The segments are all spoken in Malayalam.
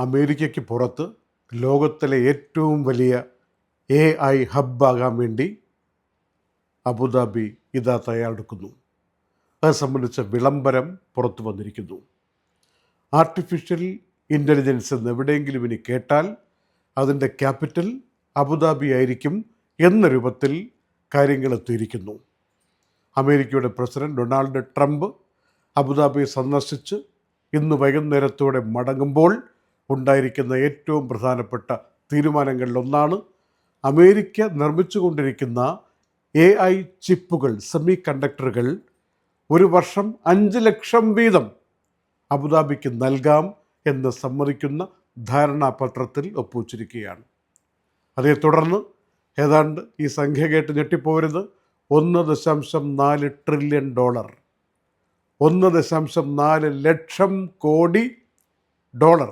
അമേരിക്കയ്ക്ക് പുറത്ത് ലോകത്തിലെ ഏറ്റവും വലിയ എ ഐ ഹബ്ബാകാൻ വേണ്ടി അബുദാബി ഇതാ തയ്യാറെടുക്കുന്നു. അത് സംബന്ധിച്ച വിളംബരം പുറത്തു വന്നിരിക്കുന്നു. ആർട്ടിഫിഷ്യൽ ഇന്റലിജൻസ് എന്ന് എവിടെയെങ്കിലും ഇനി കേട്ടാൽ അതിന്റെ ക്യാപിറ്റൽ അബുദാബി ആയിരിക്കും എന്ന രൂപത്തിൽ കാര്യങ്ങൾ എത്തിയിരിക്കുന്നു. അമേരിക്കയുടെ പ്രസിഡന്റ് ഡൊണാൾഡ് ട്രംപ് അബുദാബി സന്ദർശിച്ച് ഇന്ന് വൈകുന്നേരത്തോടെ മടങ്ങുമ്പോൾ ഉണ്ടായിരിക്കുന്ന ഏറ്റവും പ്രധാനപ്പെട്ട തീരുമാനങ്ങളിലൊന്നാണ് അമേരിക്ക നിർമ്മിച്ചുകൊണ്ടിരിക്കുന്ന എ ഐ ചിപ്പുകൾ സെമി കണ്ടക്ടറുകൾ ഒരു വർഷം അഞ്ച് ലക്ഷം വീതം അബുദാബിക്ക് നൽകാം എന്ന് സമ്മതിക്കുന്ന ധാരണാപത്രത്തിൽ ഒപ്പുവച്ചിരിക്കുകയാണ്. അതേ തുടർന്ന് ഏതാണ്ട് ഈ സംഖ്യ കേട്ട് ഞെട്ടിപ്പോരുത് ഒന്ന് ദശാംശം നാല് ട്രില്യൺ ഡോളർ ഒന്ന് ദശാംശം നാല് ലക്ഷം കോടി ഡോളർ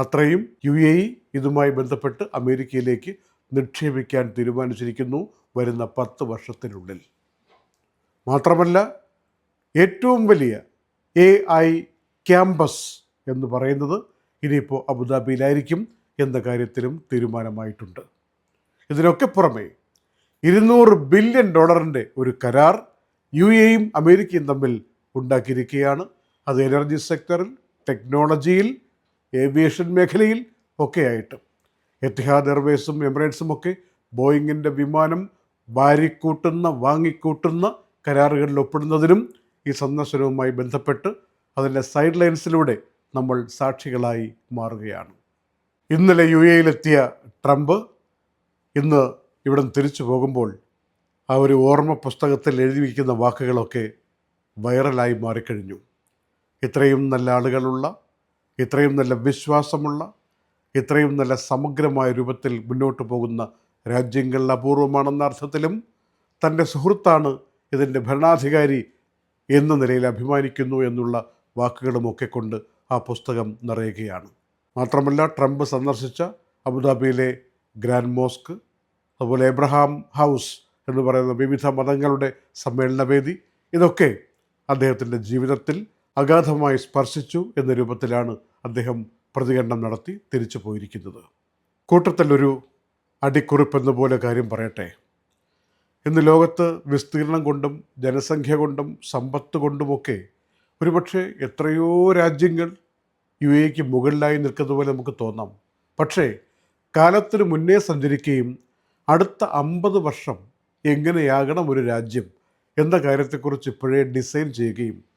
അത്രയും യു എ ഇ ഇതുമായി ബന്ധപ്പെട്ട് അമേരിക്കയിലേക്ക് നിക്ഷേപിക്കാൻ തീരുമാനിച്ചിരിക്കുന്നു വരുന്ന പത്ത് വർഷത്തിനുള്ളിൽ. മാത്രമല്ല ഏറ്റവും വലിയ എ ഐ ക്യാമ്പസ് എന്ന് പറയുന്നത് ഇനിയിപ്പോൾ അബുദാബിയിലായിരിക്കും എന്ന കാര്യത്തിലും തീരുമാനമായിട്ടുണ്ട്. ഇതിനൊക്കെ പുറമെ ഇരുന്നൂറ് ബില്യൺ ഡോളറിന്റെ ഒരു കരാർ യു എയും അമേരിക്കയും തമ്മിൽ ഉണ്ടാക്കിയിരിക്കുകയാണ്. അത് എനർജി സെക്ടറിൽ ടെക്നോളജിയിൽ ഏവിയേഷൻ മേഖലയിൽ ഒക്കെയായിട്ട്. എത്തിഹാദ് എയർവേസും എമിറേറ്റ്സും ഒക്കെ ബോയിങ്ങിന്റെ വിമാനം വാരിക്കൂട്ടുന്ന വാങ്ങിക്കൂട്ടുന്ന കരാറുകളിൽ ഒപ്പിടുന്നതിനും ഈ സന്ദർശനവുമായി ബന്ധപ്പെട്ട് അതിന്റെ സൈഡ് ലൈൻസിലൂടെ നമ്മൾ സാക്ഷികളായി മാറുകയാണ്. ഇന്നലെ യു എയിലെത്തിയ ട്രംപ് ഇന്ന് ഇവിടെ തിരിച്ചു പോകുമ്പോൾ ആ ഒരു ഓർമ്മ പുസ്തകത്തിൽ എഴുതി വയ്ക്കുന്ന വാക്കുകളൊക്കെ വൈറലായി മാറിക്കഴിഞ്ഞു. ഇത്രയും നല്ല ആളുകളുള്ള ഇത്രയും നല്ല വിശ്വാസമുള്ള ഇത്രയും നല്ല സമഗ്രമായ രൂപത്തിൽ മുന്നോട്ട് പോകുന്ന രാജ്യങ്ങളിൽ അപൂർവമാണെന്ന അർത്ഥത്തിലും തന്റെ സുഹൃത്താണ് ഇതിന്റെ ഭരണാധികാരി എന്ന നിലയിൽ അഭിമാനിക്കുന്നു എന്നുള്ള വാക്കുകളുമൊക്കെ കൊണ്ട് ആ പുസ്തകം നിറയുകയാണ്. മാത്രമല്ല ട്രംപ് സന്ദർശിച്ച അബുദാബിയിലെ ഗ്രാൻഡ് മോസ്ക് അതുപോലെ എബ്രഹാം ഹൗസ് എന്ന് പറയുന്ന വിവിധ മതങ്ങളുടെ സമ്മേളനവേദി ഇതൊക്കെ അദ്ദേഹത്തിന്റെ ജീവിതത്തിൽ അഗാധമായി സ്പർശിച്ചു എന്ന രൂപത്തിലാണ് അദ്ദേഹം പ്രതികരണം നടത്തി തിരിച്ചു പോയിരിക്കുന്നത്. കൂട്ടത്തിലൊരു അടിക്കുറിപ്പെന്ന പോലെ കാര്യം പറയട്ടെ. ഇന്ന് ലോകത്ത് വിസ്തീർണം കൊണ്ടും ജനസംഖ്യ കൊണ്ടും സമ്പത്ത് കൊണ്ടുമൊക്കെ ഒരുപക്ഷെ എത്രയോ രാജ്യങ്ങൾ യു എക്ക് മുകളിലായി നിൽക്കുന്ന പോലെ നമുക്ക് തോന്നാം. പക്ഷേ കാലത്തിന് മുന്നേ സഞ്ചരിക്കുകയും അടുത്ത അമ്പത് വർഷം എങ്ങനെയാകണം ഒരു രാജ്യം എന്ന കാര്യത്തെക്കുറിച്ച് ഇപ്പോഴേ ഡിസൈൻ ചെയ്യുകയും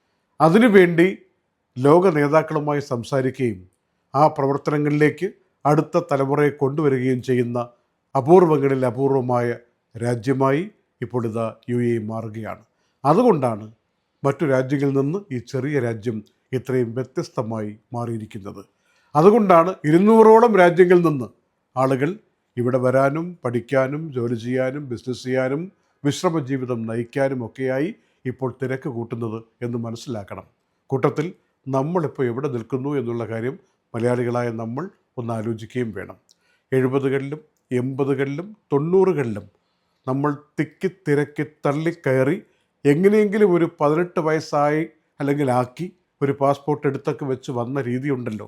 അതിനുവേണ്ടി ലോക നേതാക്കളുമായി സംസാരിക്കുകയും ആ പ്രവർത്തനങ്ങളിലേക്ക് അടുത്ത തലമുറയെ കൊണ്ടുവരികയും ചെയ്യുന്ന അപൂർവങ്ങളിൽ അപൂർവമായ രാജ്യമായി ഇപ്പോൾ ഇതാ യു എ മാറുകയാണ്. അതുകൊണ്ടാണ് മറ്റു രാജ്യങ്ങളിൽ നിന്ന് ഈ ചെറിയ രാജ്യം ഇത്രയും വ്യത്യസ്തമായി മാറിയിരിക്കുന്നത്. അതുകൊണ്ടാണ് ഇരുന്നൂറോളം രാജ്യങ്ങളിൽ നിന്ന് ആളുകൾ ഇവിടെ വരാനും പഠിക്കാനും ജോലി ചെയ്യാനും ബിസിനസ് ചെയ്യാനും വിശ്രമ ജീവിതം നയിക്കാനും ഒക്കെയായി ഇപ്പോൾ തിരക്ക് കൂട്ടുന്നത് എന്ന് മനസ്സിലാക്കണം. കൂട്ടത്തിൽ നമ്മളിപ്പോൾ എവിടെ നിൽക്കുന്നു എന്നുള്ള കാര്യം മലയാളികളായ നമ്മൾ ഒന്ന് ആലോചിക്കുകയും വേണം. എഴുപതുകളിലും എൺപതുകളിലും തൊണ്ണൂറുകളിലും നമ്മൾ തിക്കി തിരക്കി തള്ളിക്കയറി എങ്ങനെയെങ്കിലും ഒരു പതിനെട്ട് വയസ്സായി അല്ലെങ്കിൽ ആക്കി ഒരു പാസ്പോർട്ട് എടുത്തൊക്കെ വെച്ച് വന്ന രീതിയുണ്ടല്ലോ.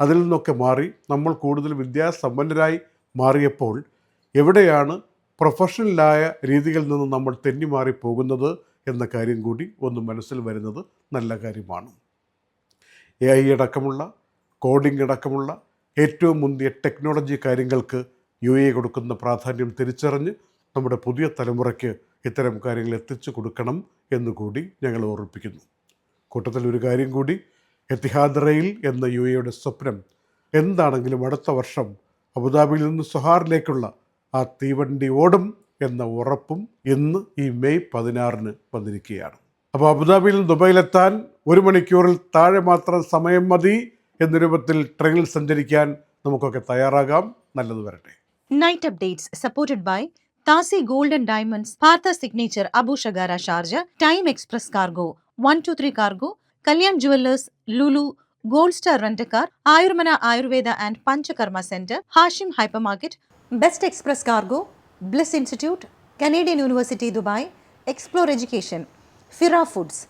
അതിൽ നിന്നൊക്കെ മാറി നമ്മൾ കൂടുതൽ വിദ്യാസമ്പന്നരായി മാറിയപ്പോൾ എവിടെയാണ് പ്രൊഫഷണലായ രീതികളിൽ നിന്ന് നമ്മൾ തെന്നിമാറി പോകുന്നത് എന്ന കാര്യം കൂടി ഒന്ന് മനസ്സിൽ വരുന്നത് നല്ല കാര്യമാണ്. എ ഐ അടക്കമുള്ള കോഡിംഗ് അടക്കമുള്ള ഏറ്റവും മുന്തിയ ടെക്നോളജി കാര്യങ്ങൾക്ക് യു എ കൊടുക്കുന്ന പ്രാധാന്യം തിരിച്ചറിഞ്ഞ് നമ്മുടെ പുതിയ തലമുറയ്ക്ക് ഇത്തരം കാര്യങ്ങൾ എത്തിച്ചു കൊടുക്കണം എന്നുകൂടി ഞങ്ങൾ ഓർമ്മിപ്പിക്കുന്നു. കൂട്ടത്തിൽ ഒരു കാര്യം കൂടി എത്തിഹാദ് റെയിൽ എന്ന യു എയുടെ സ്വപ്നം എന്താണെങ്കിലും അടുത്ത വർഷം അബുദാബിയിൽ നിന്ന് സുഹാറിലേക്കുള്ള ആ തീവണ്ടി ഓടും എന്ന ഉറപ്പും ഇന്ന് ഈ മെയ് പതിനാറിന് വന്നിരിക്കുകയാണ്. അപ്പോൾ അബുദാബിയിൽ ദുബൈയിലെത്താൻ ഒരു മണിക്കൂറിൽ താഴെ മാത്രം സമയം മതി എന്ന രൂപത്തിൽ ട്രെയിനിൽ സഞ്ചരിക്കാൻ നമുക്കൊക്കെ തയ്യാറാകാം. നല്ലത് വരട്ടെ. Night updates supported by താസി golden diamonds Partha signature Abu Shagara Sharjah time express cargo one two three cargo Kalyan jewellers Lulu gold star rent a car Ayurmana Ayurveda and Panchakarma centre Hashim hypermarket best express cargo Bliss Institute, Canadian University Dubai, Explore Education, Fira Foods.